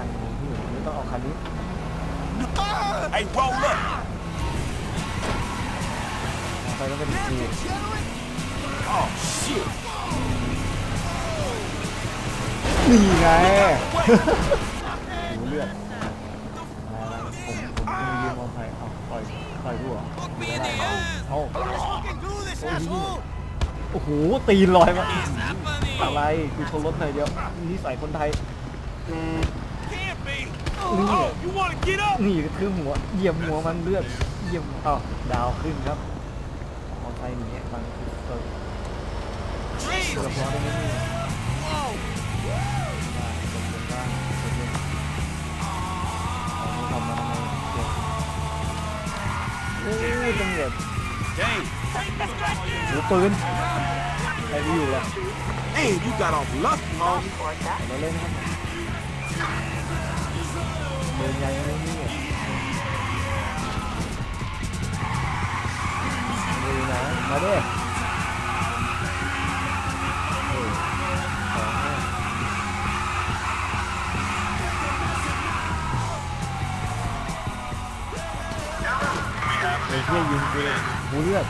คันนี้พี่ไม่ต้องเอาคันนี้ Hey, roll up. มอไซค์ต้องเป็นกู Oh, shit. นี่ไงหูเลือดอะไรๆผมผมจะมายืนมอไซค์เอาปล่อยปล่อยกูเหรอหรืออะไรเอาโอ้โห ตีนลอยมาอะไรกูชนรถหน่อยเดียวนี่ใส่คนไทย Can't be. Ooh. Oh, you want to get up? นี่คือหัวเหยียบหัวมันเลือดเหยียบอ้าวดาวขึ้นครับมอไซค์หนีมันคือเปิดตัวละครได้ไหมนี่ได้กดลงบ้างกดลงเอาไม่ทำมาทำไมเจ็บโอ้ยตำรวจ Dang. หูปืนใครไม่อยู่ล่ะ Hey, you got off lucky, homie. เราเล่นครับ เดินยังไม่นี่อะดูนะมาดิเออสองห้าเฮ้ยเที่ยยิงกูเลยหูเลือด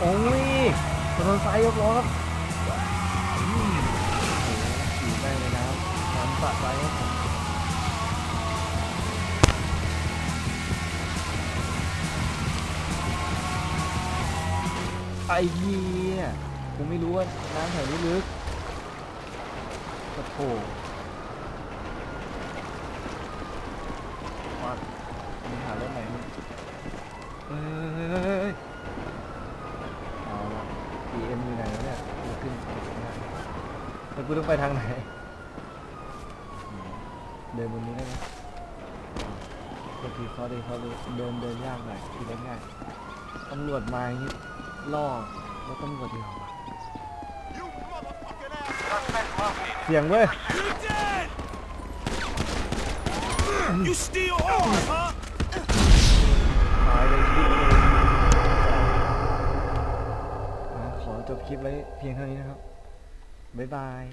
โอ้ยถนนสายยกล้อครับขี่แม่งเลยนะน้ำสะใจครับผมไอ้เหี้ยกูไม่รู้ว่าน้ำแถวนี้ลึกกระโถวัดมีหารถไหนมั้ยเฮ้ยเอาละ PM อยู่ไหนวะเนี่ยกูขึ้นไปไม่ได้ แล้วกูต้องไปทางไหนอืมเดินบนนี้ได้ไหมก็คือเขาดีเขาดีเดินเดินยากหน่อยขี่ได้ง่ายตำรวจมาอย่างนี้ล่อแล้วตำรวจดีกว่าวะ You motherfucking ass. เสียงเว้ย You dead. You still hard, huh? หายเลยคลิปเลยอะขอจบคลิปไว้เพียงเท่านี้นะครับ บ๊ายบาย